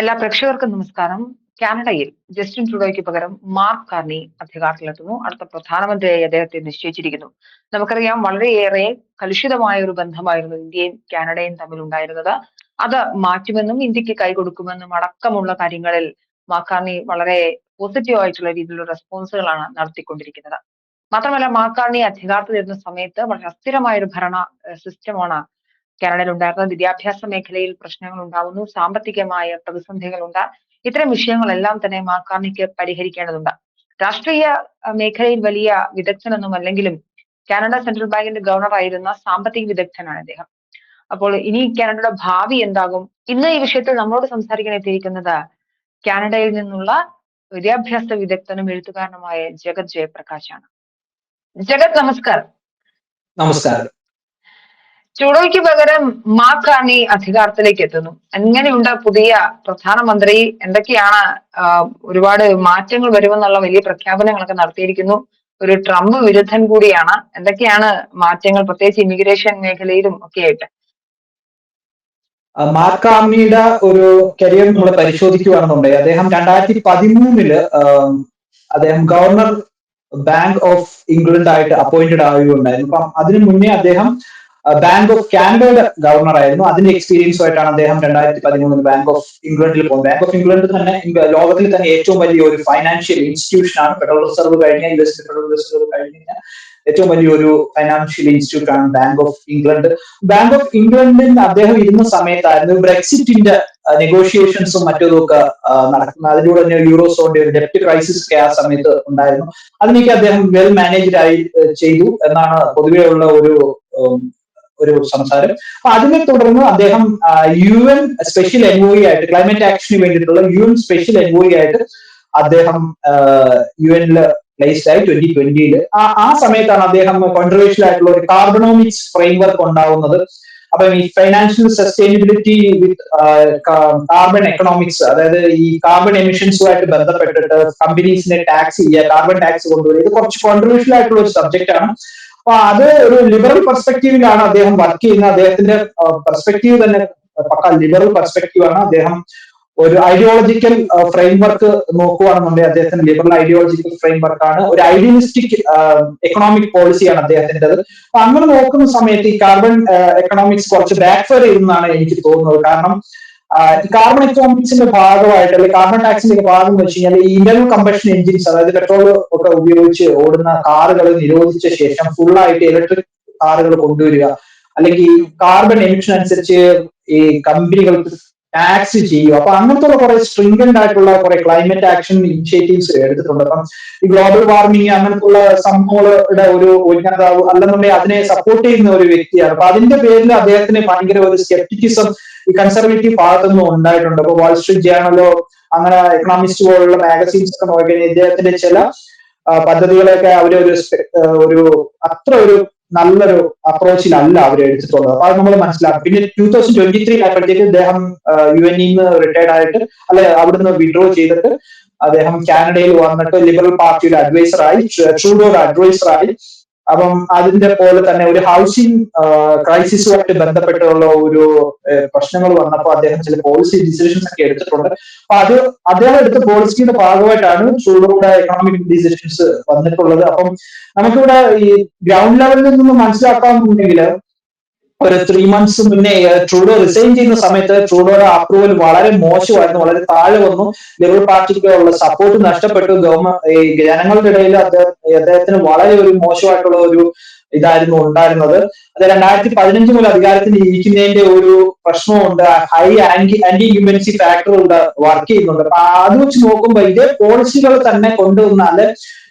എല്ലാ പ്രേക്ഷകർക്കും നമസ്കാരം. കാനഡയിൽ ജസ്റ്റിൻ ട്രൂഡോയ്ക്ക് പകരം മാർക്ക് കാർണി അധികാരത്തിലെത്തുന്നു. അടുത്ത പ്രധാനമന്ത്രിയായി അദ്ദേഹത്തെ നിശ്ചയിച്ചിരിക്കുന്നു. നമുക്കറിയാം വളരെയേറെ കലുഷിതമായ ഒരു ബന്ധമായിരുന്നു ഇന്ത്യയും കാനഡയും തമ്മിൽ ഉണ്ടായിരുന്നത് അത് മാറ്റുമെന്നും ഇന്ത്യയ്ക്ക് കൈകൊടുക്കുമെന്നും അടക്കമുള്ള കാര്യങ്ങളിൽ മാക്കാർണി വളരെ പോസിറ്റീവ് ആയിട്ടുള്ള രീതിയിലുള്ള റെസ്പോൺസുകളാണ് നടത്തിക്കൊണ്ടിരിക്കുന്നത്. മാത്രമല്ല മാക്കാർണി അധികാരത്തിലിരുന്ന സമയത്ത് വളരെ അസ്ഥിരമായ ഒരു ഭരണ സിസ്റ്റമാണ് കാനഡയിൽ ഉണ്ടായിരുന്നത് വിദ്യാഭ്യാസ മേഖലയിൽ പ്രശ്നങ്ങൾ ഉണ്ടാവുന്നു സാമ്പത്തികമായ പ്രതിസന്ധികളുണ്ട്. ഇത്തരം വിഷയങ്ങളെല്ലാം തന്നെ മാക്കാർണിക്ക് പരിഹരിക്കേണ്ടതുണ്ട്. രാഷ്ട്രീയ മേഖലയിൽ വലിയ വിദഗ്ധനൊന്നും അല്ലെങ്കിലും കാനഡ സെൻട്രൽ ബാങ്കിന്റെ ഗവർണർ ആയിരുന്ന സാമ്പത്തിക വിദഗ്ധനാണ് അദ്ദേഹം അപ്പോൾ ഇനി കാനഡയുടെ ഭാവി എന്താകും? ഇന്ന് ഈ വിഷയത്തിൽ നമ്മളോട് സംസാരിക്കാൻ എത്തിയിരിക്കുന്നത് കാനഡയിൽ നിന്നുള്ള വിദ്യാഭ്യാസ വിദഗ്ധനും എഴുത്തുകാരനുമായ ജഗത് ജയപ്രകാശാണ്. ജഗത് നമസ്കാരം. നമസ്കാരം. ട്രൂഡോയ്ക്ക് പകരം മാക്കാണി അധികാരത്തിലേക്ക് എത്തുന്നു. എങ്ങനെയുണ്ട് പുതിയ പ്രധാനമന്ത്രി? എന്തൊക്കെയാണ് ഒരുപാട് മാറ്റങ്ങൾ വരുമെന്നുള്ള വലിയ പ്രഖ്യാപനങ്ങളൊക്കെ നടത്തിയിരിക്കുന്നു. ഒരു ട്രംപ് വിരുദ്ധൻ കൂടിയാണ്. എന്തൊക്കെയാണ് മാറ്റങ്ങൾ? പ്രത്യേകിച്ച് ഇമിഗ്രേഷൻ മേഖലയിലും ഒക്കെ ആയിട്ട് മാർക്കാമിയുടെ ഒരു കരിയർ നമ്മൾ പരിശോധിക്കുകയാണെന്നുണ്ടെങ്കിൽ അദ്ദേഹം രണ്ടായിരത്തി പതിമൂന്നിൽ അദ്ദേഹം ഗവർണർ ബാങ്ക് ഓഫ് ഇംഗ്ലണ്ട് ആയിട്ട് അപ്പോയിന്റഡ് ആവുകയുണ്ടായിരുന്നു അപ്പം അതിനു മുന്നേ അദ്ദേഹം ബാങ്ക് ഓഫ് കാനഡയുടെ ഗവർണർ ആയിരുന്നു. അതിന്റെ എക്സ്പീരിയൻസ് ആയിട്ടാണ് അദ്ദേഹം രണ്ടായിരത്തി പതിമൂന്നിൽ ബാങ്ക് ഓഫ് ഇംഗ്ലണ്ടിൽ പോകുന്നത്. ബാങ്ക് ഓഫ് ഇംഗ്ലണ്ട് തന്നെ ലോകത്തിൽ തന്നെ ഏറ്റവും വലിയ ഒരു ഫൈനാൻഷ്യൽ ഇൻസ്റ്റിറ്റ്യൂഷൻ ആണ്. ഫെഡറൽ റിസർവ് കഴിഞ്ഞ യു എസ് ഫെഡറൽ റിസർവ് കഴിഞ്ഞ ഏറ്റവും വലിയൊരു ഫൈനാൻഷ്യൽ ഇൻസ്റ്റിറ്റ്യൂട്ട് ആണ് bank of England bank of ഇംഗ്ലണ്ടിൽ അദ്ദേഹം ഇരുന്ന സമയത്തായിരുന്നു ബ്രെക്സിറ്റിന്റെ നെഗോഷിയേഷൻസും മറ്റൊക്കെ നടക്കുന്നത്. അതിലൂടെ തന്നെ യൂറോ സോണിന്റെ ഒരു ഡെപ്റ്റ് ക്രൈസിസ് ഒക്കെ ആ സമയത്ത് ഉണ്ടായിരുന്നു. അതിനൊക്കെ അദ്ദേഹം വെൽ മാനേജ്ഡ് ആയി ചെയ്തു. എന്നാണ് പൊതുവെയുള്ള ഒരു ഒരു സംസാരം. അപ്പൊ അതിനെ തുടർന്ന് അദ്ദേഹം യു എൻ സ്പെഷ്യൽ എൻവോയി ആയിട്ട് ക്ലൈമറ്റ് ആക്ഷന് വേണ്ടിയിട്ടുള്ള യു എൻ സ്പെഷ്യൽ എൻവോയി ആയിട്ട് അദ്ദേഹം യു എനിൽ പ്ലേസ്ഡ് ആയി ട്വന്റി ട്വന്റിയിൽ ആ സമയത്താണ് അദ്ദേഹം കോൺട്രവേഴ്ഷ്യൽ ആയിട്ടുള്ള ഒരു കാർബണോമിക്സ് ഫ്രെയിംവർക്ക് ഉണ്ടാവുന്നത്. അപ്പം ഈ financial sustainability with carbon economics അതായത് ഈ കാർബൺ എമിഷൻസുമായിട്ട് ബന്ധപ്പെട്ടിട്ട് കമ്പനീസിനെ ടാക്സ് ചെയ്യുക കാർബൺ ടാക്സ് കൊണ്ടുവരിക ഇത് കുറച്ച് കോൺട്രവേഴ്ഷ്യൽ ആയിട്ടുള്ള ഒരു സബ്ജക്റ്റ് ആണ്. അപ്പൊ അത് ഒരു ലിബറൽ പെർസ്പെക്റ്റീവിലാണ് അദ്ദേഹം വർക്ക് ചെയ്യുന്നത്. അദ്ദേഹത്തിന്റെ പെർസ്പെക്റ്റീവ് തന്നെ പക്ക ലിബറൽ പെർസ്പെക്റ്റീവ് ആണ്. അദ്ദേഹം ഒരു ഐഡിയോളജിക്കൽ ഫ്രെയിംവർക്ക് നോക്കുകയാണെന്നുണ്ടെങ്കിൽ അദ്ദേഹത്തിന്റെ ലിബറൽ ഐഡിയോളജിക്കൽ ഫ്രെയിംവർക്ക് ആണ്. ഒരു ഐഡിയലിസ്റ്റിക് എക്കണോമിക് പോളിസിയാണ് അദ്ദേഹത്തിന്റെത്. അപ്പൊ അങ്ങനെ നോക്കുന്ന സമയത്ത് ഈ കാർബൺ എക്കണോമിക്സ് കുറച്ച് ബാക്ക്ഫെയർ ചെയ്യുന്നതാണ് എനിക്ക് തോന്നുന്നത്. കാരണം കാർബൺ എക്കണോമിക്സിന്റെ ഭാഗമായിട്ട് അല്ലെങ്കിൽ കാർബൺ ടാക്സിന്റെ ഭാഗം എന്ന് വെച്ച് കഴിഞ്ഞാൽ ഈ ഇന്റർണൽ കമ്പഷൻ എഞ്ചിൻസ് അതായത് പെട്രോൾ ഒക്കെ ഉപയോഗിച്ച് ഓടുന്ന കാറുകൾ നിരോധിച്ച ശേഷം ഫുൾ ആയിട്ട് ഇലക്ട്രിക് കാറുകൾ കൊണ്ടുവരിക. അല്ലെങ്കിൽ കാർബൺ എമിഷൻ അനുസരിച്ച് ഈ കമ്പനികൾക്ക് ടാക്സ് ചെയ്യും അപ്പൊ അങ്ങനത്തെ കുറെ സ്ട്രിംഗന്റ് ആയിട്ടുള്ള കുറെ ക്ലൈമറ്റ് ആക്ഷൻ ഇനിഷ്യേറ്റീവ്സ് എടുത്തിട്ടുണ്ട്. അപ്പം ഈ ഗ്ലോബൽ വാർമിംഗ് അങ്ങനത്തുള്ള സംഭവങ്ങളുടെ ഒരു ഉന്നതാവ് അല്ലെന്നുണ്ടെങ്കിൽ അതിനെ സപ്പോർട്ട് ചെയ്യുന്ന ഒരു വ്യക്തിയാണ്. അപ്പൊ അതിന്റെ പേരിൽ അദ്ദേഹത്തിന് ഭയങ്കര ഒരു സ്കെപ്റ്റിക്കിസം ഈ കൺസർവേറ്റീവ് ഭാഗത്തുനിന്നും ഉണ്ടായിട്ടുണ്ട്. അപ്പൊ വാൾസ്ട്രീറ്റ് ജേണലോ അങ്ങനെ എക്കണോമിസ്റ്റ് പോലുള്ള മാഗസീൻസ് ഒക്കെ നോക്കിയാൽ ഇദ്ദേഹത്തിന്റെ ചില ആ, പദ്ധതികളൊക്കെ അവർ ഒരു ഒരു അത്ര ഒരു നല്ലൊരു അപ്രോച്ചിലല്ല അവർ എടുത്തിട്ടുള്ളത്. അപ്പൊ അത് നമ്മൾ മനസ്സിലാക്കും പിന്നെ ടൂ തൗസൻഡ് ട്വന്റി ത്രീ ആയപ്പോഴത്തേക്ക് അദ്ദേഹം യു എൻ നിന്ന് റിട്ടയർഡ് ആയിട്ട് അല്ലെ അവിടുന്ന് വിഡ്രോ ചെയ്തിട്ട് അദ്ദേഹം കാനഡയിൽ വന്നിട്ട് ലിബറൽ പാർട്ടിയുടെ അഡ്വൈസറായി ട്രൂഡോയുടെ അഡ്വൈസറായി അപ്പം അതിന്റെ പോലെ തന്നെ ഒരു ഹൗസിംഗ് ക്രൈസിസുമായിട്ട് ബന്ധപ്പെട്ടുള്ള ഒരു പ്രശ്നങ്ങൾ വന്നപ്പോൾ അദ്ദേഹം ചില പോളിസി ഡിസിഷൻസ് ഒക്കെ എടുത്തിട്ടുണ്ട്. അപ്പൊ അത് അദ്ദേഹം എടുത്ത പോളിസിയുടെ ഭാഗമായിട്ടാണ് ട്രൂഡോയുടെ എക്കണോമിക് ഡിസിഷൻസ് വന്നിട്ടുള്ളത്. അപ്പം നമുക്കിവിടെ ഈ ഗ്രൗണ്ട് ലെവലിൽ നിന്ന് മനസ്സിലാക്കാമെന്നുണ്ടെങ്കിൽ ഒരു ത്രീ മന്ത്സ് മുന്നേ ട്രൂഡോ റിസൈൻ ചെയ്യുന്ന സമയത്ത് ട്രൂഡോയുടെ അപ്രൂവൽ വളരെ മോശമായിരുന്നു വളരെ താഴെ വന്നു. ലിബറൽ പാർട്ടിക്ക് ഉള്ള സപ്പോർട്ട് നഷ്ടപ്പെട്ടു. ഗവൺമെന്റ് ജനങ്ങളുടെ ഇടയിൽ അദ്ദേഹം അദ്ദേഹത്തിന് വളരെ ഒരു മോശമായിട്ടുള്ള ഒരു ഇതായിരുന്നു ഉണ്ടായിരുന്നത്. അത് രണ്ടായിരത്തി പതിനഞ്ച് മുതൽ അധികാരത്തിൽ ഇരിക്കുന്നതിന്റെ ഒരു പ്രശ്നമുണ്ട്. ഹൈ ആന്റി ആന്റി ഇൻക്യുബൻസി ഫാക്ടറുണ്ട് വർക്ക് ചെയ്യുന്നുണ്ട്. അപ്പൊ അത് വെച്ച് നോക്കുമ്പോൾ ഇതേ പോളിസികൾ തന്നെ കൊണ്ടുവന്നാൽ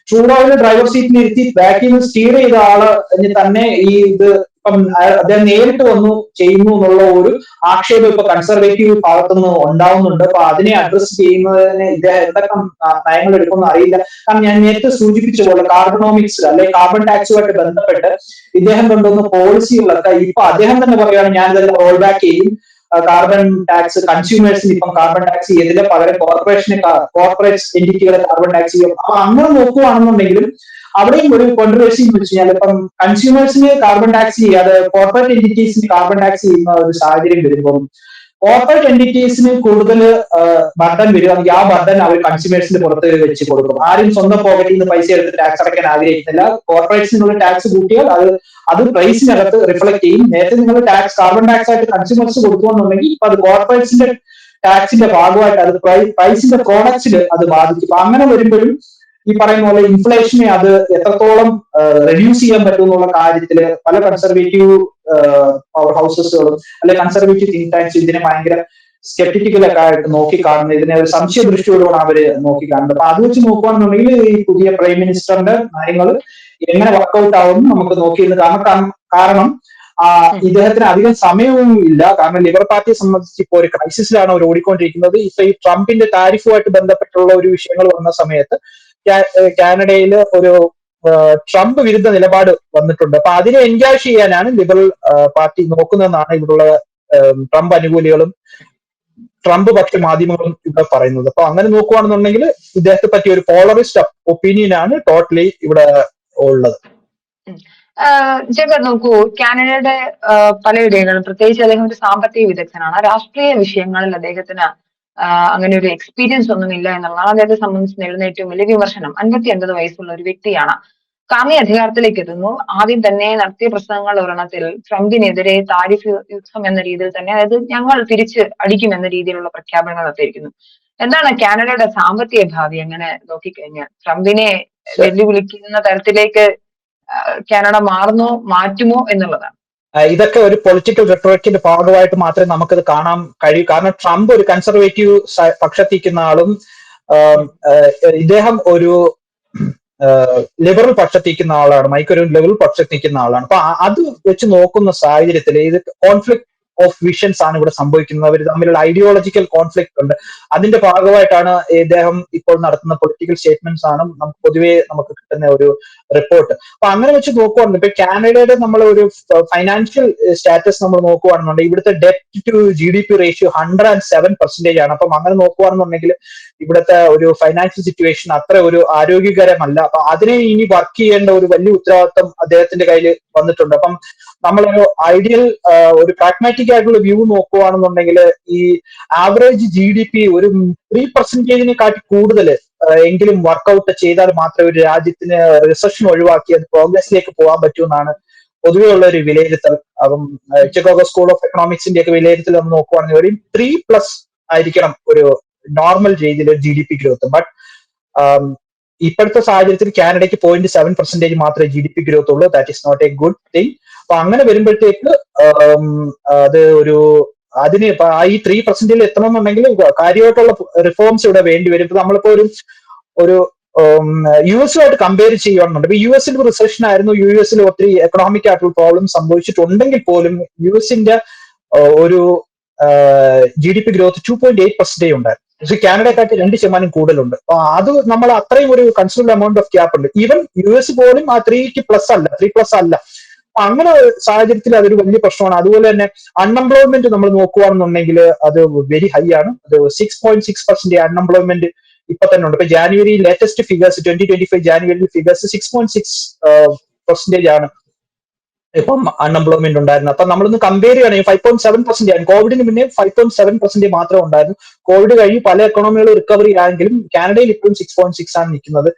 ട്രൂഡോയിലെ ഡ്രൈവർ സീറ്റിൽ ഇരുത്തി ബാക്കിൽ നിന്ന് സ്റ്റീർ ചെയ്ത ആൾ തന്നെ ഈ ഇത് ഇപ്പം അദ്ദേഹം നേരിട്ട് വന്നു ചെയ്യുന്നു എന്നുള്ള ഒരു ആക്ഷേപം ഇപ്പൊ കൺസർവേറ്റീവ് ഭാഗത്തു നിന്ന് ഉണ്ടാവുന്നുണ്ട്. അപ്പൊ അതിനെ അഡ്രസ് ചെയ്യുന്നതിന് ഇദ്ദേഹം എന്തൊക്കെ നയങ്ങൾ എടുക്കുമെന്ന് അറിയില്ല. കാരണം ഞാൻ നേരത്തെ സൂചിപ്പിച്ച പോലെ കാർബണോമിക്സ് അല്ലെ കാർബൺ ടാക്സുമായിട്ട് ബന്ധപ്പെട്ട് ഇദ്ദേഹം കൊണ്ടുവന്ന പോളിസികളൊക്കെ ഇപ്പൊ അദ്ദേഹം തന്നെ പറയുകയാണ് ഞാൻ ഇതെല്ലാം റോൾ ബാക്ക് ചെയ്യും. കാർബൺ ടാക്സ് കൺസ്യൂമേഴ്സിന് ഇപ്പം കാർബൺ ടാക്സ് ചെയ്തില്ല പകരം കോർപ്പറേഷന് കോർപ്പറേറ്റ് എന്റിറ്റികളെ കാർബൺ ടാക്സ് ചെയ്യും. അപ്പൊ അങ്ങനെ നോക്കുകയാണെന്നുണ്ടെങ്കിലും അവിടെയും ഒരു കോൺട്രവേഴ്സി എന്ന് വെച്ച് കഴിഞ്ഞാൽ ഇപ്പം കൺസ്യൂമേഴ്സിന് കാർബൺ ടാക്സ് ചെയ്യാതെ കോർപ്പറേറ്റ് എന്റിറ്റീസിന് കാർബൺ ടാക്സ് ചെയ്യുന്ന ഒരു സാഹചര്യം വരുമ്പോൾ കോർപ്പറേറ്റ് എന്റിറ്റീസിന് കൂടുതൽ ബർഡൻ വരികയാണെങ്കിൽ ആ ബർഡൻ അവർ കൺസ്യൂമേഴ്സിന്റെ പുറത്ത് വെച്ച് കൊടുക്കും. ആരും സ്വന്തം പോക്കറ്റിൽ നിന്ന് പൈസ എടുത്ത് ടാക്സ് അടയ്ക്കാൻ ആഗ്രഹിക്കുന്നില്ല. കോർപ്പറേറ്റ്സിനുള്ള ടാക്സ് കൂട്ടിയാൽ അത് അത് പ്രൈസിനകത്ത് റിഫ്ലക്ട് ചെയ്യും. നേരത്തെ നിങ്ങൾ ടാക്സ് കാർബൺ ടാക്സ് ആയിട്ട് കൺസ്യൂമേഴ്സ് കൊടുക്കുകയാണെന്നുണ്ടെങ്കിൽ ഇപ്പൊ അത് കോർപ്പറേറ്റ്സിന്റെ ടാക്സിന്റെ ഭാഗമായിട്ട് അത് പ്രൈസിന്റെ പ്രോഡക്ട്സിൽ അത് ബാധിക്കും. അങ്ങനെ വരുമ്പോഴും ഈ പറയുന്ന പോലെ ഇൻഫ്ലേഷനെ അത് എത്രത്തോളം റെഡ്യൂസ് ചെയ്യാൻ പറ്റും എന്നുള്ള കാര്യത്തിൽ പല കൺസർവേറ്റീവ് പവർ ഹൗസസുകളും അല്ലെ കൺസർവേറ്റീവ് തിങ്ക് ടാങ്ക്സ് ഇതിനെ ഭയങ്കര സ്കെപ്റ്റിക്കൽ ഒക്കെ ആയിട്ട് നോക്കി കാണുന്നത് ഇതിനെ ഒരു സംശയ ദൃഷ്ടിയോടുകൂടെ അവർ നോക്കി കാണുന്നത് അപ്പൊ അത് വെച്ച് നോക്കുകയാണെന്നുണ്ടെങ്കിൽ ഈ പുതിയ പ്രൈം മിനിസ്റ്ററിന്റെ കാര്യങ്ങൾ എങ്ങനെ വർക്കൗട്ട് ആവും നമുക്ക് നോക്കിയിരുന്നു കാരണം കാരണം ഇദ്ദേഹത്തിന് അധികം സമയവും ഇല്ല. കാരണം ലിബർ പാർട്ടിയെ സംബന്ധിച്ച് ഇപ്പോൾ ഒരു ക്രൈസിസിലാണ് അവർ ഓടിക്കൊണ്ടിരിക്കുന്നത്. ഇപ്പൊ ഈ ട്രംപിന്റെ താരിഫുമായിട്ട് ബന്ധപ്പെട്ടുള്ള ഒരു വിഷയങ്ങൾ വന്ന സമയത്ത് കാനഡയിൽ ഒരു ട്രംപ് വിരുദ്ധ നിലപാട് വന്നിട്ടുണ്ട്. അപ്പൊ അതിനെ എൻഗാഷ് ചെയ്യാനാണ് ലിബറൽ പാർട്ടി നോക്കുന്നതെന്നാണ് ഇവിടുള്ള ട്രംപ് അനുകൂലികളും ട്രംപ് പക്ഷ മാധ്യമങ്ങളും ഇവിടെ പറയുന്നത്. അപ്പൊ അങ്ങനെ നോക്കുകയാണെന്നുണ്ടെങ്കിൽ ഇദ്ദേഹത്തെ പറ്റിയ ഒരു പോളറിസ്റ്റ് ഒപ്പീനിയൻ ആണ് ടോട്ടലി ഇവിടെ ഉള്ളത്. നോക്കൂ കാനഡയുടെ പല ഇടങ്ങളും പ്രത്യേകിച്ച് അദ്ദേഹം ഒരു സാമ്പത്തിക വിദഗ്ധനാണ്. രാഷ്ട്രീയ വിഷയങ്ങളിൽ അദ്ദേഹത്തിന് അങ്ങനെ ഒരു എക്സ്പീരിയൻസ് ഒന്നും ഇല്ല എന്നുള്ളതാണ് അദ്ദേഹത്തെ സംബന്ധിച്ച് നേരിടുന്ന ഏറ്റവും വലിയ വിമർശനം. അൻപത്തി അൻപത് വയസ്സുള്ള ഒരു വ്യക്തിയാണ്. കാമി അധികാരത്തിലേക്ക് എത്തുന്നു. ആദ്യം തന്നെ നടത്തിയ പ്രസംഗങ്ങൾ ഒരെണ്ണത്തിൽ ട്രംപിനെതിരെ താരിഫ് യുദ്ധം എന്ന രീതിയിൽ തന്നെ അതായത് ഞങ്ങൾ തിരിച്ച് അടിക്കും എന്ന രീതിയിലുള്ള പ്രഖ്യാപനങ്ങൾ നടത്തിയിരിക്കുന്നു. എന്താണ് കാനഡയുടെ സാമ്പത്തിക ഭാവി? അങ്ങനെ നോക്കിക്കഴിഞ്ഞാൽ ട്രംപിനെ വെല്ലുവിളിക്കുന്ന തരത്തിലേക്ക് കാനഡ മാറുന്നോ മാറ്റുമോ എന്നുള്ളതാണ്. ഇതൊക്കെ ഒരു പൊളിറ്റിക്കൽ റിട്ടോറിക്കിന്റെ ഭാഗമായിട്ട് മാത്രമേ നമുക്കത് കാണാൻ കഴിയൂ. കാരണം ട്രംപ് ഒരു കൺസർവേറ്റീവ് പക്ഷത്തിരിക്കുന്ന ആളും ഇദ്ദേഹം ഒരു ലിബറൽ പക്ഷത്തിരിക്കുന്ന ആളാണ്. മൈക്ക് ഒരു ലിബറൽ പക്ഷത്തിരിക്കുന്ന ആളാണ്. അപ്പൊ അത് വെച്ച് നോക്കുന്ന സാഹചര്യത്തിൽ ഇത് കോൺഫ്ലിക്ട് ഓഫ് വിഷൻസ് ആണ് ഇവിടെ സംഭവിക്കുന്നത്. അവർ തമ്മിലുള്ള ഐഡിയോളജിക്കൽ കോൺഫ്ലിക്ട് ഉണ്ട്. അതിന്റെ ഭാഗമായിട്ടാണ് ഇദ്ദേഹം ഇപ്പോൾ നടത്തുന്ന പൊളിറ്റിക്കൽ സ്റ്റേറ്റ്മെന്റ്സ് ആണ് നമുക്ക് പൊതുവേ നമുക്ക് കിട്ടുന്ന ഒരു റിപ്പോർട്ട് അപ്പൊ അങ്ങനെ വെച്ച് നോക്കുവാണെങ്കിൽ ഇപ്പൊ കാനഡയുടെ നമ്മൾ ഒരു ഫൈനാൻഷ്യൽ സ്റ്റാറ്റസ് നമ്മൾ നോക്കുവാണെന്നുണ്ടെങ്കിൽ ഇവിടുത്തെ ഡെപ്റ്റ് to G D P ratio hundred and seven percentage ആണ്. അപ്പം അങ്ങനെ നോക്കുവാണെന്നുണ്ടെങ്കിൽ ഇവിടുത്തെ ഒരു ഫൈനാൻഷ്യൽ സിറ്റുവേഷൻ അത്ര ഒരു ആരോഗ്യകരമല്ല. അപ്പൊ അതിനെ ഇനി വർക്ക് ചെയ്യേണ്ട ഒരു വലിയ ഉത്തരവാദിത്തം അദ്ദേഹത്തിന്റെ കയ്യിൽ വന്നിട്ടുണ്ട്. അപ്പം നമ്മളൊരു ഐഡിയൽ ഒരു പ്രാഗ്മാറ്റിക് ആയിട്ടുള്ള വ്യൂ നോക്കുവാണെന്നുണ്ടെങ്കിൽ ഈ ആവറേജ് ജി ഡി പി ഒരു ത്രീ പെർസെന്റേജിനെ കാട്ടി കൂടുതൽ എങ്കിലും വർക്കൗട്ട് ചെയ്താൽ മാത്രമേ ഒരു രാജ്യത്തിന് റിസഷൻ ഒഴിവാക്കി അത് പ്രോഗ്രസിലേക്ക് പോകാൻ പറ്റൂ എന്നാണ് പൊതുവെയുള്ള ഒരു വിലയിരുത്തൽ. അപ്പം ചിക്കാഗോ സ്കൂൾ ഓഫ് എക്കണോമിക്സിന്റെ ഒക്കെ വിലയിരുത്തൽ നമ്മൾ നോക്കുവാണെങ്കിൽ ഒരു ത്രീ പ്ലസ് ആയിരിക്കണം ഒരു നോർമൽ രീതിയിൽ G D P growth but ഇപ്പോഴത്തെ സാഹചര്യത്തിൽ കാനഡയ്ക്ക് പോയിന്റ് സെവൻ പെർസെന്റേജ് മാത്രമേ ജി ഡി പി ഗ്രോത്ത് ഉള്ളൂ that is not a good thing അപ്പൊ അങ്ങനെ വരുമ്പോഴത്തേക്ക് അത് ഒരു അതിന് ഈ ത്രീ പെർസെന്റിൽ എത്തണമെന്നുണ്ടെങ്കിൽ കാര്യമായിട്ടുള്ള റിഫോംസ് ഇവിടെ വേണ്ടി വരും. ഇപ്പൊ നമ്മളിപ്പോ ഒരു ഒരു യു എസുമായിട്ട് കമ്പയർ ചെയ്യുകയാണെന്നുണ്ട് ഇപ്പൊ യു എസിൽ റിസഷൻ ആയിരുന്നു. യു എസിൽ ഒത്തിരി എക്കണോമിക് ആയിട്ടുള്ള പ്രോബ്ലം സംഭവിച്ചിട്ടുണ്ടെങ്കിൽ പോലും യു എസിന്റെ ഒരു G D P growth two point eight percentage ഉണ്ടായിരുന്നു. പക്ഷെ കാനഡയെക്കാട്ടി രണ്ട് ശതമാനം കൂടുതലുണ്ട്. അത് നമ്മൾ അത്രയും ഒരു കൺസിഡറബിൾ എമൗണ്ട് ഓഫ് ഗ്യാപ്പ് ഉണ്ട്. ഈവൻ യു എസ് പോലും ആ ത്രീക്ക് പ്ലസ് അല്ല ത്രീ പ്ലസ് അല്ല. അങ്ങനെ സാഹചര്യത്തിൽ അതൊരു വലിയ പ്രശ്നമാണ്. അതുപോലെ തന്നെ അൺഎംപ്ലോയ്മെന്റ് നമ്മൾ നോക്കുകയാണെന്നുണ്ടെങ്കിൽ അത് വെരി ഹൈ ആണ്. അത് six point six percent unemployment ഇപ്പൊ തന്നെ ഉണ്ട്. ഇപ്പൊ January latest figures twenty twenty five January figures six point six percentage ആണ്. ഇപ്പം അൺഎംപ്ലോയ്മെന്റ് ഉണ്ടായിരുന്നു. അപ്പൊ നമ്മളൊന്ന് കമ്പയർ ചെയ്യുകയാണെങ്കിൽ ഫൈവ് പോയിന്റ് സെവൻ പെർസെന്റ് ആണ് കോവിഡിന് മുന്നേ ഫൈവ് പോയിന്റ് സെവൻ പെർസെന്റ് മാത്രമേ ഉണ്ടായിരുന്നു. കോവിഡ് കഴിഞ്ഞ് പല എക്കണോമികളും റിക്കവറി ആയെങ്കിലും കാനഡയിൽ ഇപ്പോഴും സിക്സ് പോയിന്റ് സിക്സ് ആണ് നിൽക്കുന്നത്.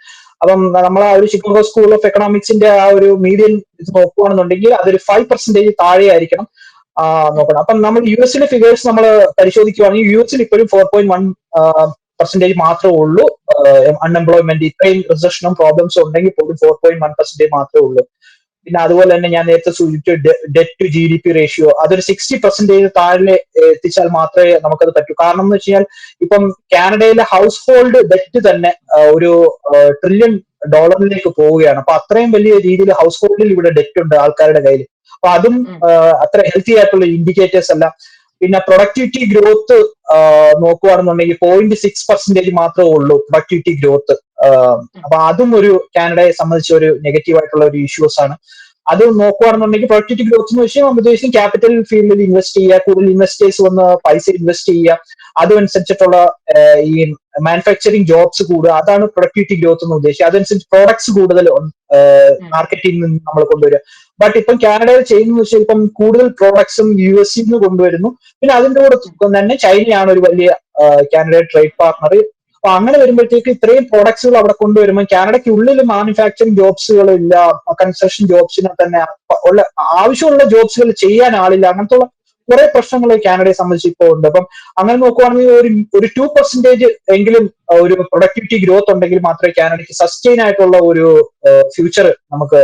അപ്പം നമ്മൾ ആ ഒരു ചിക്കാഗോ സ്കൂൾ ഓഫ് എക്കണോമിക്സിന്റെ ആ ഒരു മീഡിയൻ ഇത് നോക്കുകയാണെന്നുണ്ടെങ്കിൽ അതൊരു ഫൈവ് പെർസെന്റേജ് താഴെ ആയിരിക്കണം നോക്കണം. അപ്പം നമ്മൾ യു എസിലെ ഫിഗേഴ്സ് നമ്മൾ പരിശോധിക്കുകയാണെങ്കിൽ യു എസിൽ ഇപ്പോഴും ഫോർ പോയിന്റ് വൺ പെർസെന്റേജ് മാത്രമേ ഉള്ളൂ. അൺഎംപ്ലോയ്മെന്റ് ഇത്രയും റിസഷനും പ്രോബ്ലംസും ഉണ്ടെങ്കിൽ പോലും ഫോർ പോയിന്റ് വൺ പെർസെന്റേജ് മാത്രമേ ഉള്ളൂ. പിന്നെ അതുപോലെ തന്നെ ഞാൻ നേരത്തെ സൂചിപ്പിച്ചു debt to G D P ratio അതൊരു സിക്സ്റ്റി പെർസെന്റേജ് താഴെ എത്തിച്ചാൽ മാത്രമേ നമുക്കത് പറ്റൂ. കാരണം എന്ന് വെച്ച് കഴിഞ്ഞാൽ ഇപ്പം കാനഡയിലെ ഹൗസ് ഹോൾഡ് ഡെറ്റ് തന്നെ ഒരു ട്രില്യൺ ഡോളറിലേക്ക് പോവുകയാണ്. അപ്പൊ അത്രയും വലിയ രീതിയിൽ ഹൗസ് ഹോൾഡിൽ ഇവിടെ ഡെറ്റ് ഉണ്ട് ആൾക്കാരുടെ കയ്യിൽ അപ്പൊ അതും അത്ര ഹെൽത്തി ആയിട്ടുള്ള ഇൻഡിക്കേറ്റേഴ്സ് അല്ല. പിന്നെ പ്രൊഡക്ടിവിറ്റി ഗ്രോത്ത് നോക്കുകയാണെന്നുണ്ടെങ്കിൽ പോയിന്റ് സിക്സ് പെർസെന്റേജ് മാത്രമേ ഉള്ളൂ പ്രൊഡക്ടിവിറ്റി ഗ്രോത്ത് അപ്പൊ അതും ഒരു കാനഡയെ സംബന്ധിച്ച ഒരു നെഗറ്റീവ് ആയിട്ടുള്ള ഒരു ഇഷ്യൂസ് ആണ്. അത് നോക്കുകയാണെന്നുണ്ടെങ്കിൽ പ്രൊഡക്ടിവിറ്റി ഗ്രോത്ത് എന്ന് വെച്ചാൽ നമ്മൾ ഉദ്ദേശിക്കും ക്യാപിറ്റൽ ഫീൽഡിൽ ഇൻവെസ്റ്റ് ചെയ്യുക കൂടുതൽ ഇൻവെസ്റ്റേഴ്സ് വന്ന് പൈസ ഇൻവെസ്റ്റ് ചെയ്യുക. അതനുസരിച്ചിട്ടുള്ള ഈ മാനുഫാക്ചറിങ് ജോബ്സ് കൂടുക. അതാണ് പ്രൊഡക്ടിവിറ്റി ഗ്രോത്ത് എന്ന് ഉദ്ദേശിക്കുക അതനുസരിച്ച് പ്രോഡക്ട്സ് കൂടുതൽ മാർക്കറ്റിൽ നിന്ന് നമ്മൾ കൊണ്ടുവരിക. ബട്ട് ഇപ്പം കാനഡയിൽ ചെയ്യുന്നത് വെച്ചാൽ ഇപ്പം കൂടുതൽ പ്രോഡക്ട്സും യു എസ് നിന്ന് കൊണ്ടുവരുന്നു. പിന്നെ അതിന്റെ കൂടെ തന്നെ ചൈനയാണ് ഒരു വലിയ കാനഡ ട്രേഡ് പാർട്ണർ അപ്പൊ അങ്ങനെ വരുമ്പോഴത്തേക്ക് ഇത്രയും പ്രോഡക്ട്സുകൾ അവിടെ കൊണ്ടുവരുമ്പോൾ കാനഡയ്ക്ക് ഉള്ളിൽ മാനുഫാക്ചറിങ് ജോബ്സുകൾ ഇല്ല കൺസ്ട്രക്ഷൻ ജോബ്സിനെ തന്നെ ഉള്ള ആവശ്യമുള്ള ജോബ്സുകൾ ചെയ്യാൻ ആളില്ല. അങ്ങനത്തെ ഉള്ള കുറെ പ്രശ്നങ്ങൾ കാനഡയെ സംബന്ധിച്ച് ഇപ്പോൾ ഉണ്ട്. അപ്പം അങ്ങനെ നോക്കുവാണെങ്കിൽ ഒരു ഒരു ടു പെർസെന്റേജ് എങ്കിലും ഒരു പ്രൊഡക്ടിവിറ്റി ഗ്രോത്ത് ഉണ്ടെങ്കിൽ മാത്രമേ കാനഡയ്ക്ക് സസ്റ്റെയിൻ ആയിട്ടുള്ള ഒരു ഫ്യൂച്ചർ നമുക്ക്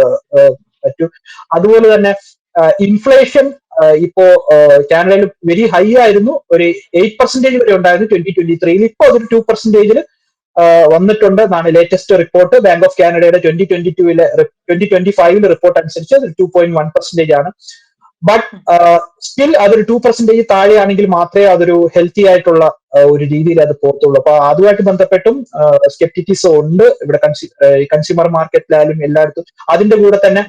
പറ്റൂ. അതുപോലെ തന്നെ ഇൻഫ്ലേഷൻ ഇപ്പോ കാനഡയിൽ വെരി ഹൈ ആയിരുന്നു. ഒരു എയ്റ്റ് പെർസെന്റേജ് വരെ ഉണ്ടായിരുന്നു ട്വന്റി ട്വന്റി ത്രീയിൽ ഇപ്പൊ അതൊരു ടു പെർസെന്റേജിൽ വന്നിട്ടുണ്ട് എന്നാണ് ലേറ്റസ്റ്റ് റിപ്പോർട്ട് ബാങ്ക് ഓഫ് കാനഡയുടെ ട്വന്റി ട്വന്റി ടൂവിലെ ട്വന്റി ട്വന്റി ഫൈവിലെ റിപ്പോർട്ട് അനുസരിച്ച് ടു പോയിന്റ് വൺ പെർസെന്റേജ് ആണ്. ബട്ട് സ്റ്റിൽ അതൊരു ടു പെർസെന്റേജ് താഴെയാണെങ്കിൽ മാത്രമേ അതൊരു ഹെൽത്തി ആയിട്ടുള്ള ഒരു രീതിയിൽ അത് പോകത്തുള്ളൂ. അപ്പൊ അതുമായിട്ട് ബന്ധപ്പെട്ടും സ്കെപ്റ്റിറ്റിസം ഉണ്ട്. ഇവിടെ കൺസ്യൂമർ മാർക്കറ്റിലായാലും എല്ലായിടത്തും. അതിന്റെ കൂടെ തന്നെ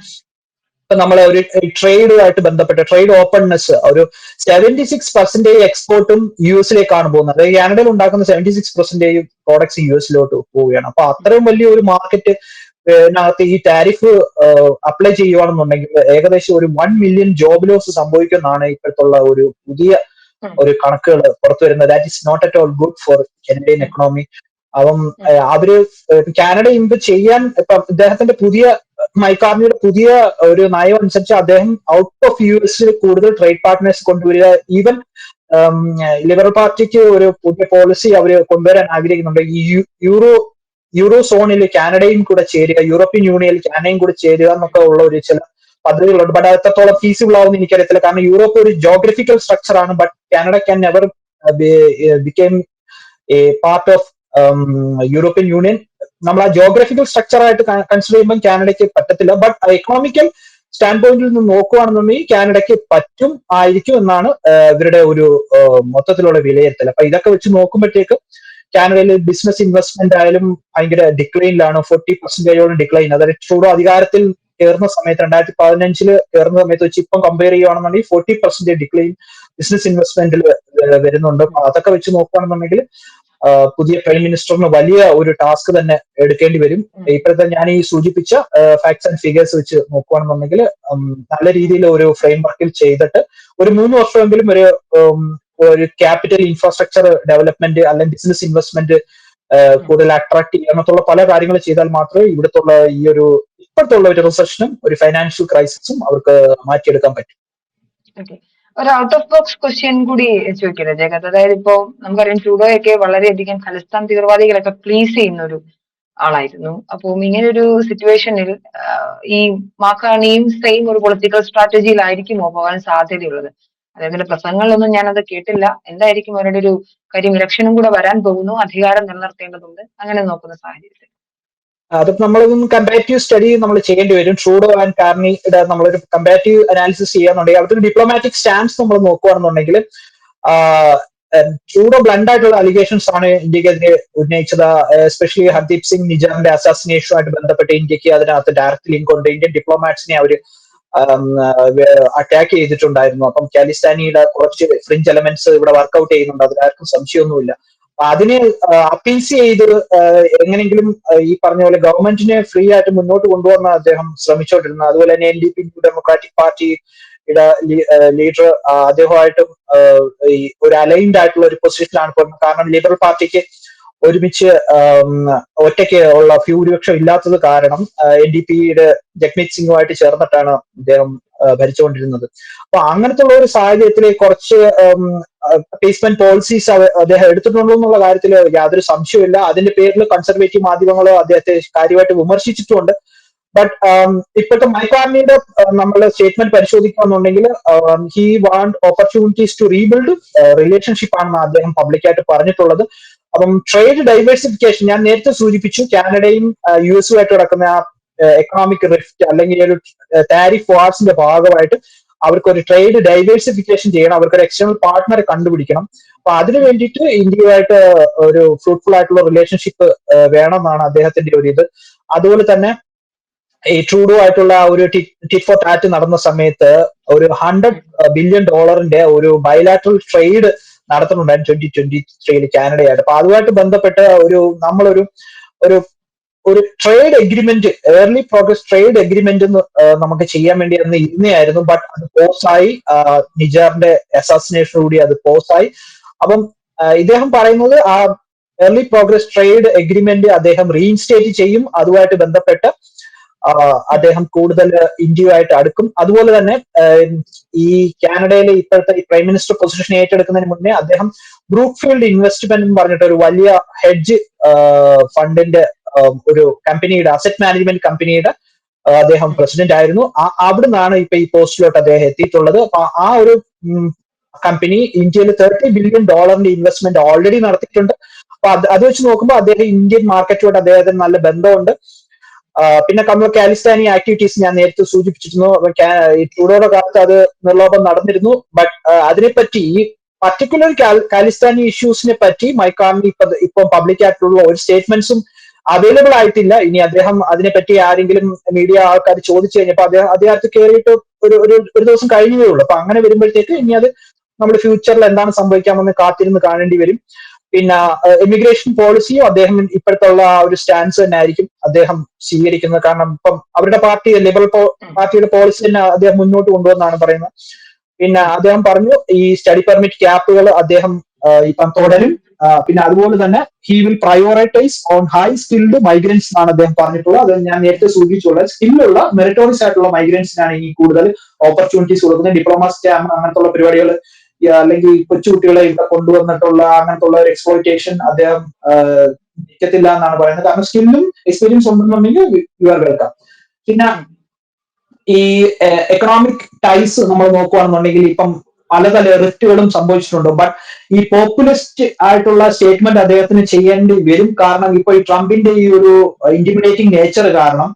നമ്മളെ ഒരു ട്രേഡുമായിട്ട് ബന്ധപ്പെട്ട ട്രേഡ് ഓപ്പൺനെസ് ഒരു സെവന്റി സിക്സ് പെർസെന്റേജ് എക്സ്പോർട്ടും യു എസിലേക്കാണ് പോകുന്നത്. അതായത് കാനഡയിൽ ഉണ്ടാക്കുന്ന seventy six percentage products U എസിലോട്ട് പോവുകയാണ്. അപ്പൊ അത്രയും വലിയ ഒരു മാർക്കറ്റ് ിനകത്ത് ഈ ടാരിഫ് അപ്ലൈ ചെയ്യുവാണെന്നുണ്ടെങ്കിൽ ഏകദേശം ഒരു വൺ മില്യൺ ജോബ് ലോസ് സംഭവിക്കുമെന്നാണ് ഇപ്പോഴത്തുള്ള ഒരു പുതിയ ഒരു കണക്കുകൾ പുറത്തു വരുന്നത്. That is not at all good for Canadian economy അപ്പം അവർ കാനഡ ഇമ്പ് ചെയ്യാൻ ഇപ്പൊ അദ്ദേഹത്തിന്റെ പുതിയ മൈക്കാർണിയുടെ പുതിയ ഒരു നയം അനുസരിച്ച് അദ്ദേഹം ഔട്ട് ഓഫ് യു എസ് കൂടുതൽ ട്രേഡ് പാർട്ട്നേഴ്സ് കൊണ്ടുവരിക ഈവൻ ലിബറൽ പാർട്ടിക്ക് ഒരു പുതിയ പോളിസി അവർ കൊണ്ടുവരാൻ ആഗ്രഹിക്കുന്നുണ്ട്. ഈ യൂറോ യൂറോ സോണിൽ കാനഡയും കൂടെ ചേരുക യൂറോപ്യൻ യൂണിയനിൽ കാനഡയും കൂടെ ചേരുക എന്നൊക്കെ ഉള്ള ഒരു ചില പദ്ധതികളുണ്ട്. ബട്ട് അത്രത്തോളം ഫീസിബിൾ ആവുമെന്ന് എനിക്കറിയത്തില്ല. കാരണം യൂറോപ്പ് ഒരു ജോഗ്രഫിക്കൽ സ്ട്രക്ചർ ആണ്. But Canada can never become a part of European Union നമ്മൾ ആ ജോഗ്രഫിക്കൽ സ്ട്രക്ചർ ആയിട്ട് കൺസിഡർ ചെയ്യുമ്പോൾ കാനഡയ്ക്ക് പറ്റത്തില്ല. ബട്ട് എക്കണോമിക്കൽ സ്റ്റാൻഡ് പോയിന്റിൽ നിന്ന് നോക്കുകയാണെന്നുണ്ടെങ്കിൽ കാനഡയ്ക്ക് പറ്റും ആയിരിക്കും എന്നാണ് ഇവരുടെ ഒരു മൊത്തത്തിലുള്ള വിലയിരുത്തൽ. അപ്പൊ ഇതൊക്കെ വെച്ച് നോക്കുമ്പോഴത്തേക്ക് കാനഡയിൽ ബിസിനസ് ഇൻവെസ്റ്റ്മെന്റ് ആയാലും ഭയങ്കര ഡിക്ലൈനിലാണ് ഫോർട്ടി പെർസെന്റേജോളം ഡിക്ലൈൻ അതായത് ട്രൂഡോ അധികാരത്തിൽ കയറുന്ന സമയത്ത് രണ്ടായിരത്തി പതിനഞ്ചിൽ കയറുന്ന സമയത്ത് വെച്ച് ഇപ്പം കമ്പയർ ചെയ്യുകയാണെന്നുണ്ടെങ്കിൽ ഫോർട്ടി പെർസെന്റേജ് ഡിക്ലൈൻ ബിസിനസ് ഇൻവെസ്റ്റ്മെന്റിൽ വരുന്നുണ്ട്. അതൊക്കെ വെച്ച് നോക്കുകയാണെന്നുണ്ടെങ്കിൽ പുതിയ പ്രൈം മിനിസ്റ്ററിന് വലിയ ഒരു ടാസ്ക് തന്നെ എടുക്കേണ്ടി വരും. ഇപ്പോഴത്തെ ഞാൻ ഈ സൂചിപ്പിച്ച ഫാക്ട്സ് ആൻഡ് ഫിഗേഴ്സ് വെച്ച് നോക്കുകയാണെന്നുണ്ടെങ്കിൽ നല്ല രീതിയിൽ ഒരു ഫ്രെയിം വർക്കിൽ ചെയ്തിട്ട് ഒരു മൂന്ന് വർഷമെങ്കിലും ഒരു ഒരു ക്യാപിറ്റൽ ഇൻഫ്രാസ്ട്രക്ചർ ഡെവലപ്മെന്റ് അല്ലെങ്കിൽ ബിസിനസ് ഇൻവെസ്റ്റ്മെന്റ് കൂടുതൽ അട്രാക്ട് ചെയ്യുക എന്നത്തുള്ള പല കാര്യങ്ങൾ ചെയ്താൽ മാത്രമേ ഇവിടുത്തുള്ള ഈ ഒരു ഇപ്പോഴത്തുള്ള ഒരു റിസഷനും ഒരു ഫൈനാൻഷ്യൽ ക്രൈസിസും അവർക്ക് മാറ്റിയെടുക്കാൻ പറ്റും. ഒരു ഔട്ട് ഓഫ് ബോക്സ് ക്വസ്റ്റ്യൻ കൂടി ചോദിക്കില്ല ജഗത്. അതായത് ഇപ്പോ നമുക്കറിയാം ചൂടോയൊക്കെ വളരെയധികം ഖലിസ്ഥാൻ തീവ്രവാദികളൊക്കെ പ്ലീസ് ചെയ്യുന്ന ഒരു ആളായിരുന്നു. അപ്പം ഇങ്ങനെ ഒരു സിറ്റുവേഷനിൽ ഈ മാക്കാണിയും സെയിം ഒരു പൊളിറ്റിക്കൽ സ്ട്രാറ്റജിയിലായിരിക്കുമോ പോകാൻ സാധ്യതയുള്ളത്? അദ്ദേഹത്തിന്റെ പ്രസംഗങ്ങളിലൊന്നും ഞാനത് കേട്ടില്ല. എന്തായിരിക്കും അവരുടെ ഒരു കാര്യം? ഇലക്ഷനും കൂടെ വരാൻ പോകുന്നു. അധികാരം നിലനിർത്തേണ്ടതുണ്ട്. അങ്ങനെ നോക്കുന്ന സാഹചര്യത്തിൽ. അത് നമ്മളൊന്ന് കമ്പാരിറ്റീവ് സ്റ്റഡി നമ്മൾ ചെയ്യേണ്ടി വരും. ട്രൂഡോ ആൻഡ് കാർണിയുടെ നമ്മളൊരു കമ്പാരിറ്റീവ് അനാലിസിസ് ചെയ്യാന്നുണ്ടെങ്കിൽ അവിടുത്തെ ഡിപ്ലോമാറ്റിക് സ്റ്റാൻസ് നമ്മൾ നോക്കുകയാണെന്നുണ്ടെങ്കിൽ ട്രൂഡോ ബ്ലണ്ട് ആയിട്ടുള്ള അലിഗേഷൻസ് ആണ് ഇന്ത്യക്കെതിരെ ഉന്നയിച്ചത്. എസ്പെഷ്യലി ഹർദീപ് സിംഗ് നിജാറിന്റെ അസാസിനേഷനുമായിട്ട് ബന്ധപ്പെട്ട് ഇന്ത്യയ്ക്ക് അതിനകത്ത് ഡയറക്റ്റ് ലിങ്ക് ഉണ്ട്. ഇന്ത്യൻ ഡിപ്ലോമാറ്റ്സിനെ അവർ അറ്റാക്ക് ചെയ്തിട്ടുണ്ടായിരുന്നു. അപ്പം കാലിസ്ഥാനിയുടെ കുറച്ച് ഫ്രിഞ്ച് എലമെന്റ്സ് ഇവിടെ വർക്ക്ഔട്ട് ചെയ്യുന്നുണ്ട്. അതിലാർക്കും സംശയമൊന്നുമില്ല. അതിനെ അപ്പീസ് ചെയ്ത് എങ്ങനെങ്കിലും ഈ പറഞ്ഞ പോലെ ഗവൺമെന്റിനെ ഫ്രീ ആയിട്ട് മുന്നോട്ട് കൊണ്ടുവന്ന അദ്ദേഹം ശ്രമിച്ചുകൊണ്ടിരുന്നത് അതുപോലെ തന്നെ എൻ ഡി പി ഡെമോക്രാറ്റിക് പാർട്ടിയുടെ ലീഡർ അദ്ദേഹമായിട്ടും ഒരു അലൈൻഡ് ആയിട്ടുള്ള ഒരു പൊസിഷനിലാണ് പോകുന്നത് കാരണം ലിബറൽ പാർട്ടിക്ക് ഒരുമിച്ച് ഒറ്റയ്ക്ക് ഉള്ള ഭൂരിപക്ഷം ഇല്ലാത്തത് കാരണം എൻ ഡി പിയുടെ ജഗ്മീത് സിംഗുമായിട്ട് ചേർന്നിട്ടാണ് അദ്ദേഹം ഭരിച്ചുകൊണ്ടിരുന്നത്. അപ്പൊ അങ്ങനത്തെ ഉള്ള ഒരു സാഹചര്യത്തിൽ കുറച്ച് പ്ലേസ്മെന്റ് പോളിസീസ് അദ്ദേഹം എടുത്തിട്ടുണ്ടോ എന്നുള്ള കാര്യത്തിൽ യാതൊരു സംശയമില്ല അതിന്റെ പേരിൽ കൺസർവേറ്റീവ് മാധ്യമങ്ങൾ അദ്ദേഹത്തെ കാര്യമായിട്ട് വിമർശിച്ചിട്ടുണ്ട്. ബട്ട് ഇപ്പോഴത്തെ മൈക്കാർണിയുടെ നമ്മൾ statement പരിശോധിക്കുകയാണെന്നുണ്ടെങ്കിൽ he want opportunities to rebuild relationship ആണെന്ന് അദ്ദേഹം പബ്ലിക്കായിട്ട് പറഞ്ഞിട്ടുള്ളത്. അപ്പം ട്രേഡ് ഡൈവേഴ്സിഫിക്കേഷൻ ഞാൻ നേരത്തെ സൂചിപ്പിച്ചു കാനഡയും യു എസും ആയിട്ട് നടക്കുന്ന ആ എക്കണോമിക് റിഫ്റ്റ് അല്ലെങ്കിൽ ഒരു താരിഫ് വാർസിന്റെ ഭാഗമായിട്ട് അവർക്ക് ഒരു ട്രേഡ് ഡൈവേഴ്സിഫിക്കേഷൻ ചെയ്യണം അവർക്ക് ഒരു എക്സ്റ്റേണൽ പാർട്ട്ണറെ കണ്ടുപിടിക്കണം. അപ്പൊ അതിനു വേണ്ടിയിട്ട് ഇന്ത്യയുമായിട്ട് ഒരു ഫ്രൂട്ട്ഫുൾ ആയിട്ടുള്ള റിലേഷൻഷിപ്പ് വേണമെന്നാണ് അദ്ദേഹത്തിന്റെ ഒരു ഇത്. അതുപോലെ തന്നെ ഈ ട്രൂഡോ ആയിട്ടുള്ള ഒരു ടിറ്റ് ഫോർ ടാറ്റ് നടന്ന സമയത്ത് ഒരു ഹൺഡ്രഡ് ബില്യൺ ഡോളറിന്റെ ഒരു ബയലാട്രൽ ട്രേഡ് നടത്തുന്നുണ്ടായിരുന്നു ട്വന്റി ട്വന്റി ത്രീയിൽ കാനഡയായിട്ട്. അപ്പൊ അതുമായിട്ട് ബന്ധപ്പെട്ട ഒരു നമ്മളൊരു ഒരു ഒരു trade agreement early progress trade agreement നമുക്ക് ചെയ്യാൻ വേണ്ടി അന്ന് ഇരുന്നയായിരുന്നു ബട്ട് അത് പോസായി നിജാറിന്റെ അസാസിനേഷനോടുകൂടി അത് പോസായി അപ്പം ഇദ്ദേഹം പറയുന്നത് ആ ഏർലി പ്രോഗ്രസ് ട്രേഡ് എഗ്രിമെന്റ് അദ്ദേഹം റീഇൻസ്റ്റേറ്റ് ചെയ്യും. അതുമായിട്ട് ബന്ധപ്പെട്ട് അദ്ദേഹം കൂടുതൽ ഇന്ത്യയുമായിട്ട് അടുക്കും. അതുപോലെ തന്നെ ഈ കാനഡയിലെ ഇപ്പോഴത്തെ ഈ പ്രൈം മിനിസ്റ്റർ പൊസിഷൻ ഏറ്റെടുക്കുന്നതിന് മുന്നേ അദ്ദേഹം ബ്രൂക്ക്ഫീൽഡ് ഇൻവെസ്റ്റ്മെന്റ് എന്ന് പറഞ്ഞിട്ട് ഒരു വലിയ ഹെഡ്ജ് ഫണ്ടിന്റെ ഒരു കമ്പനിയുടെ അസറ്റ് മാനേജ്മെന്റ് കമ്പനിയുടെ അദ്ദേഹം പ്രസിഡന്റ് ആയിരുന്നു. അവിടുന്നാണ് ഇപ്പൊ ഈ പോസ്റ്റിലോട്ട് അദ്ദേഹം എത്തിയിട്ടുള്ളത്. അപ്പൊ ആ ഒരു കമ്പനി ഇന്ത്യയിൽ തേർട്ടി ബില്യൺ ഡോളറിന്റെ ഇൻവെസ്റ്റ്മെന്റ് ഓൾറെഡി നടത്തിയിട്ടുണ്ട്. അപ്പൊ അത് വെച്ച് നോക്കുമ്പോൾ അദ്ദേഹം ഇന്ത്യൻ മാർക്കറ്റുമായിട്ട് അദ്ദേഹത്തിന് നല്ല ബന്ധമുണ്ട്. പിന്നെ നമ്മൾ കാലിസ്ഥാനി ആക്ടിവിറ്റീസ് ഞാൻ നേരത്തെ സൂചിപ്പിച്ചിരുന്നു. ഈ ട്രൂഡോയുടെ കാലത്ത് അത് നിർലോഭം നടന്നിരുന്നു. ബട്ട് അതിനെപ്പറ്റി ഈ പർട്ടിക്കുലർ കാലിസ്ഥാനി ഇഷ്യൂസിനെ പറ്റി മൈക്കാർണി ഇപ്പൊ ഇപ്പൊ പബ്ലിക് ആയിട്ടുള്ള ഒരു സ്റ്റേറ്റ്മെന്റ്സും അവൈലബിൾ ആയിട്ടില്ല. ഇനി അദ്ദേഹം അതിനെപ്പറ്റി ആരെങ്കിലും മീഡിയ ആൾക്കാർ ചോദിച്ചു കഴിഞ്ഞപ്പോൾ അദ്ദേഹം അദ്ദേഹത്ത് കയറിയിട്ട് ഒരു ഒരു ഒരു ദിവസം കഴിഞ്ഞതേ ഉള്ളൂ. അപ്പൊ അങ്ങനെ വരുമ്പോഴത്തേക്ക് ഇനി അത് നമ്മൾ ഫ്യൂച്ചറിൽ എന്താണ് സംഭവിക്കാമെന്ന് കാത്തിരുന്ന് കാണേണ്ടി വരും. പിന്നെ ഇമിഗ്രേഷൻ പോളിസിയും അദ്ദേഹം ഇപ്പോഴത്തുള്ള ആ ഒരു സ്റ്റാൻസ് തന്നെ ആയിരിക്കും അദ്ദേഹം സ്വീകരിക്കുന്നത്. കാരണം ഇപ്പം അവരുടെ പാർട്ടി ലിബറൽ പാർട്ടിയുടെ പോളിസി തന്നെ അദ്ദേഹം മുന്നോട്ട് കൊണ്ടുവന്നാണ് പറയുന്നത്. പിന്നെ അദ്ദേഹം പറഞ്ഞു ഈ സ്റ്റഡി പെർമിറ്റ് ക്യാപ്പുകൾ അദ്ദേഹം ഇപ്പം തുടരും. പിന്നെ അതുപോലെ തന്നെ he will prioritise on high skilled migrants എന്നാണ് അദ്ദേഹം പറഞ്ഞിട്ടുള്ളത്. അത് ഞാൻ നേരത്തെ സൂചിപ്പിച്ചുള്ളത് സ്കില്ലുള്ള മെറിറ്റോറിയസ് ആയിട്ടുള്ള മൈഗ്രൻസിനാണ് ഈ കൂടുതൽ ഓപ്പർച്യൂണിറ്റീസ് കൊടുക്കുന്നത്. ഡിപ്ലോമ സ്റ്റാമ്പ് അങ്ങനത്തെ ഉള്ള പരിപാടികൾ അല്ലെങ്കിൽ കൊച്ചുകുട്ടികളെ ഇവിടെ കൊണ്ടുവന്നിട്ടുള്ള അങ്ങനത്തെ ഉള്ള ഒരു എക്സ്പ്ലോയിറ്റേഷൻ അദ്ദേഹം നിൽക്കത്തില്ല എന്നാണ് പറയുന്നത്. കാരണം സ്കില്ലും എക്സ്പീരിയൻസ് ഉണ്ടെന്നുണ്ടെങ്കിൽ യു ആർ വെൽക്കം പിന്നെ ഈ എക്കണോമിക് ടൈസ് നമ്മൾ നോക്കുകയാണെന്നുണ്ടെങ്കിൽ ഇപ്പം പല പല റിസ്റ്റുകളും സംഭവിച്ചിട്ടുണ്ട്. ബട്ട് ഈ പോപ്പുലിസ്റ്റ് ആയിട്ടുള്ള സ്റ്റേറ്റ്മെന്റ് അദ്ദേഹത്തിന് ചെയ്യേണ്ടി വരും. കാരണം ഇപ്പൊ ഈ ട്രംപിന്റെ ഈ ഒരു ഇന്റിമിഡേറ്റിംഗ് നേച്ചർ കാരണം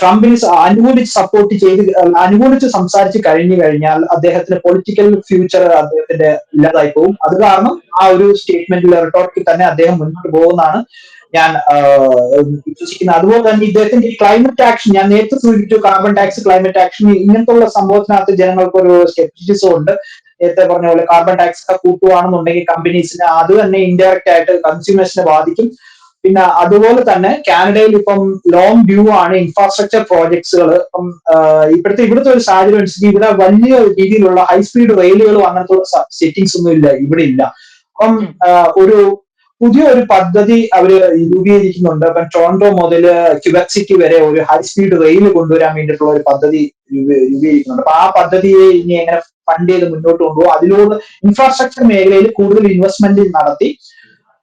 ട്രംപിന് അനുകൂലിച്ച് സപ്പോർട്ട് ചെയ്ത് അനുകൂലിച്ച് സംസാരിച്ച് കഴിഞ്ഞു കഴിഞ്ഞാൽ അദ്ദേഹത്തിന്റെ പൊളിറ്റിക്കൽ ഫ്യൂച്ചർ അദ്ദേഹത്തിന്റെ ഇല്ലാതായി പോകും. അത് കാരണം ആ ഒരു സ്റ്റേറ്റ്മെന്റിലെ റിട്ടോർക്കിൽ തന്നെ അദ്ദേഹം മുന്നോട്ട് പോകുന്നതാണ് ഞാൻ വിശ്വസിക്കുന്നത്. അതുപോലെ തന്നെ ഇദ്ദേഹത്തിന്റെ ക്ലൈമറ്റ് ആക്ഷൻ ഞാൻ നേരത്തെ സൂചിപ്പിച്ചു കാർബൺ ടാക്സ് ക്ലൈമറ്റ് ആക്ഷൻ ഇങ്ങനത്തെ ഉള്ള സംഭവത്തിനകത്ത് ജനങ്ങൾക്ക് ഒരു സ്കെപ്റ്റിസിസം ഉണ്ട്. നേരത്തെ പറഞ്ഞ പോലെ കാർബൺ ടാക്സ് ഒക്കെ കൂട്ടുവാണെന്നുണ്ടെങ്കിൽ കമ്പനീസിന് അത് തന്നെ ഇൻഡയറക്റ്റ് ആയിട്ട് കൺസ്യൂമേഴ്സിനെ ബാധിക്കും. പിന്നെ അതുപോലെ തന്നെ കാനഡയിൽ ഇപ്പം ലോങ് ഡ്യൂ ആണ് ഇൻഫ്രാസ്ട്രക്ചർ പ്രോജക്ട്സുകൾ ഇപ്പം ഇവിടുത്തെ ഇപ്പോഴത്തെ ഇവിടുത്തെ ഒരു സാഹചര്യം അനുസരിച്ച് ഇവിടെ വലിയ രീതിയിലുള്ള ഹൈ സ്പീഡ് റെയിലുകളും അങ്ങനത്തെ സെറ്റിംഗ്സ് ഒന്നും ഇല്ല ഇവിടെ ഇല്ല. അപ്പം ഒരു പുതിയ ഒരു പദ്ധതി അവർ രൂപീകരിക്കുന്നുണ്ട്. അപ്പം ടൊറന്റോ മുതൽ ക്യുബക് സിറ്റി വരെ ഒരു ഹൈ സ്പീഡ് റെയിൽ കൊണ്ടുവരാൻ വേണ്ടിയിട്ടുള്ള ഒരു പദ്ധതി രൂപ- രൂപീകരിക്കുന്നുണ്ട്. അപ്പൊ ആ പദ്ധതിയെ ഇനി എങ്ങനെ ഫണ്ട് ചെയ്ത് മുന്നോട്ട് കൊണ്ടുപോകും? അതിലൂടെ ഇൻഫ്രാസ്ട്രക്ചർ മേഖലയിൽ കൂടുതൽ ഇൻവെസ്റ്റ്മെന്റ് നടത്തി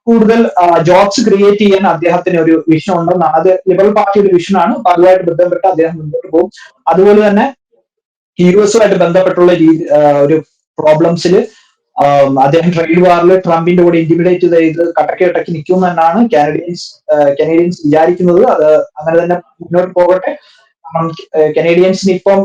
കൂടുതൽ ജോബ്സ് ക്രിയേറ്റ് ചെയ്യാൻ അദ്ദേഹത്തിന് ഒരു വിഷൻ ഉണ്ടെന്നാണ്. അത് ലിബറൽ പാർട്ടിയുടെ വിഷനാണ് അതുമായിട്ട് ബന്ധപ്പെട്ട് അദ്ദേഹം മുന്നോട്ട് പോകും. അതുപോലെ തന്നെ ഹീറോസുമായിട്ട് ബന്ധപ്പെട്ടുള്ള രീതി ഒരു പ്രോബ്ലംസിൽ അദ്ദേഹം ട്രേഡ് വാറിൽ ട്രംപിന്റെ കൂടെ ഇന്റിമിഡേറ്റ് ചെയ്ത് കട്ടക്കട്ടക്ക് നിൽക്കും എന്നാണ് കാനഡിയൻസ് കനേഡിയൻസ് വിചാരിക്കുന്നത്. അത് അങ്ങനെ തന്നെ മുന്നോട്ട് പോകട്ടെ. കനേഡിയൻസിന് ഇപ്പം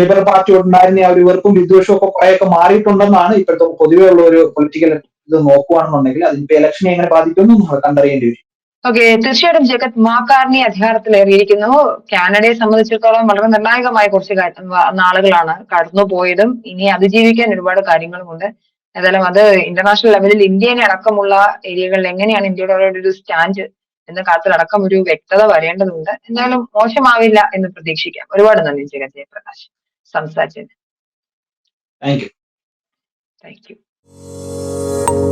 ലിബറൽ ഉണ്ടായിരുന്ന ആ ഒരു വെറുപ്പും വിദ്വേഷവും ഒക്കെ കുറെയൊക്കെ മാറിയിട്ടുണ്ടെന്നാണ് ഇപ്പോഴത്തെ പൊതുവേ ഉള്ള ഒരു പൊളിറ്റിക്കൽ ഇത് നോക്കുകയാണെന്നുണ്ടെങ്കിൽ അതിന്റെ ഇലക്ഷനെ എങ്ങനെ ബാധിക്കുമെന്ന് നമ്മൾ കണ്ടറിയേണ്ടി വരും. ഓക്കെ തീർച്ചയായിട്ടും ജഗത് മാക്കാർണി അധികാരത്തിലേറിയിരിക്കുന്നു. കാനഡയെ സംബന്ധിച്ചിടത്തോളം വളരെ നിർണായകമായ കുറച്ച് നാളുകളാണ് കടന്നു പോയതും. ഇനി അതിജീവിക്കാൻ ഒരുപാട് കാര്യങ്ങളുമുണ്ട്. ഏതായാലും അത് ഇന്റർനാഷണൽ ലെവലിൽ ഇന്ത്യനെ അടക്കമുള്ള ഏരിയകളിൽ എങ്ങനെയാണ് ഇന്ത്യയുടെ ഒരു സ്റ്റാൻഡ് എന്ന കാര്യത്തിലടക്കം ഒരു വ്യക്തത വരേണ്ടതുണ്ട്. എന്തായാലും മോശമാവില്ല എന്ന് പ്രതീക്ഷിക്കാം. ഒരുപാട് നന്ദി ജഗത് ജയപ്രകാശ്. സംസാരിച്ചത് thank you thank you Música